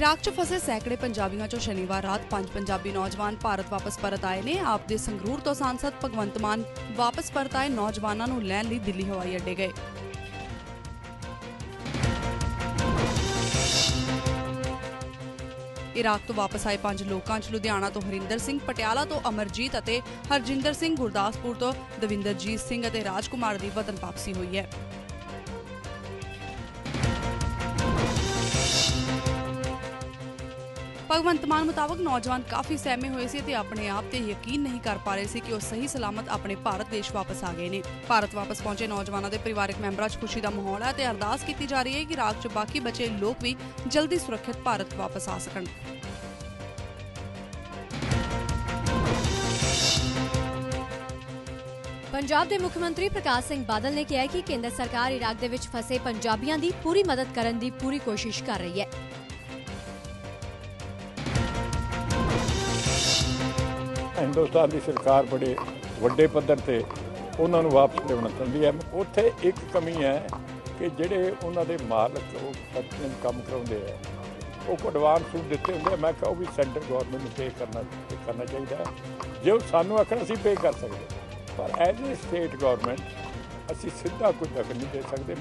Iraq 'ਚ ਫਸੇ ਸੈਂਕੜੇ ਪੰਜਾਬੀਆਂ 'ਚੋਂ ਸ਼ਨੀਵਾਰ ਰਾਤ ਪੰਜ ਪੰਜਾਬੀ ਨੌਜਵਾਨ ਭਾਰਤ ਵਾਪਸ ਪਰਤ ਆਏ ਨੇ। ਆਪ ਦੇ ਸੰਗਰੂਰ ਤੋਂ ਸਾਂਸਦ ਭਗਵੰਤ ਮਾਨ ਵਾਪਸ ਪਰਤ ਆਏ। ਨੌਜਵਾਨਾਂ ਨੂੰ ਲੈਣ ਲਈ ਦਿੱਲੀ, ਹਵਾਈ ਅੱਡੇ ਗਏ। ਇਰਾਕ ਤੋਂ ਵਾਪਸ ਆਏ ਪੰਜ ਲੋਕਾਂ 'ਚ ਲੁਧਿਆਣਾ ਤੋਂ ਹਰਿੰਦਰ ਸਿੰਘ, ਪਟਿਆਲਾ ਤੋਂ ਅਮਰਜੀਤ ਅਤੇ ਹਰਜਿੰਦਰ ਸਿੰਘ, ਗੁਰਦਾਸਪੁਰ ਤੋਂ ਦਵਿੰਦਰਜੀਤ ਸਿੰਘ ਅਤੇ ਰਾਜਕੁਮਾਰ ਦੀ ਵਤਨ ਵਾਪਸੀ ਹੋਈ ਹੈ। ਭਗਵੰਤ ਮਾਨ ਮੁਤਾਬਕ ਨੌਜਵਾਨ ਕਾਫੀ ਸਹਿਮੇ ਹੋਏ ਸੀ ਤੇ ਆਪਣੇ ਆਪ ਤੇ ਯਕੀਨ ਨਹੀਂ ਕਰ ਪਾ ਰਹੇ ਸੀ ਕਿ ਉਹ ਸਹੀ ਸਲਾਮਤ ਆਪਣੇ ਭਾਰਤ ਦੇਸ਼ ਵਾਪਸ ਆ ਗਏ ਨੇ। ਭਾਰਤ ਵਾਪਸ ਪਹੁੰਚੇ ਨੌਜਵਾਨਾਂ ਦੇ ਪਰਿਵਾਰਕ ਮੈਂਬਰਾਂ 'ਚ ਖੁਸ਼ੀ ਦਾ ਮਾਹੌਲ ਹੈ ਤੇ ਅਰਦਾਸ ਕੀਤੀ ਜਾ ਰਹੀ ਹੈ ਕਿ ਰਾਜ 'ਚ ਬਾਕੀ ਬਚੇ ਲੋਕ ਵੀ ਜਲਦੀ ਸੁਰੱਖਿਅਤ ਭਾਰਤ ਵਾਪਸ ਆ ਸਕਣ। ਪੰਜਾਬ ਦੇ ਮੁੱਖ ਮੰਤਰੀ ਪ੍ਰਕਾਸ਼ ਸਿੰਘ ਬਾਦਲ ਨੇ ਕਿਹਾ ਕਿ ਕੇਂਦਰ ਸਰਕਾਰ ਇਰਾਕ ਦੇ ਵਿੱਚ ਫਸੇ ਪੰਜਾਬੀਆਂ ਦੀ ਪੂਰੀ ਮਦਦ ਕਰਨ ਦੀ ਪੂਰੀ ਕੋਸ਼ਿਸ਼ ਕਰ ਰਹੀ ਹੈ। ਹਿੰਦੁਸਤਾਨ ਦੀ ਸਰਕਾਰ ਬੜੇ ਵੱਡੇ ਪੱਧਰ ਤੇ ਉਹਨਾਂ ਨੂੰ ਵਾਪਸ ਲਿਆਉਣਾ ਚਾਹੁੰਦੀ ਹੈ। ਉੱਥੇ ਇੱਕ ਕਮੀ ਹੈ ਕਿ ਜਿਹੜੇ ਉਹਨਾਂ ਦੇ ਮਾਲਕ ਉਹ ਫੈਕਟਰੀਆਂ 'ਚ ਕੰਮ ਕਰਾਉਂਦੇ ਆ, ਉਹ ਐਡਵਾਂਸ ਸੂਟ ਦਿੱਤੇ ਹੁੰਦੇ ਆ। ਮੈਂ ਕਿਹਾ ਉਹ ਵੀ ਸੈਂਟਰ ਗਵਰਨਮੈਂਟ ਨੂੰ ਪੇ ਕਰਨਾ ਕਰਨਾ ਚਾਹੀਦਾ ਜੇ ਉਹ ਸਾਨੂੰ ਆਖਣ, ਅਸੀਂ ਪੇ ਕਰ ਸਕਦੇ ਪਰ ਐਜ਼ ਏ ਸਟੇਟ ਗਵਰਨਮੈਂਟ ਅਸੀਂ ਸਿੱਧਾ ਕੋਈ ਦਖਲ ਨਹੀਂ ਦੇ ਸਕਦੇ।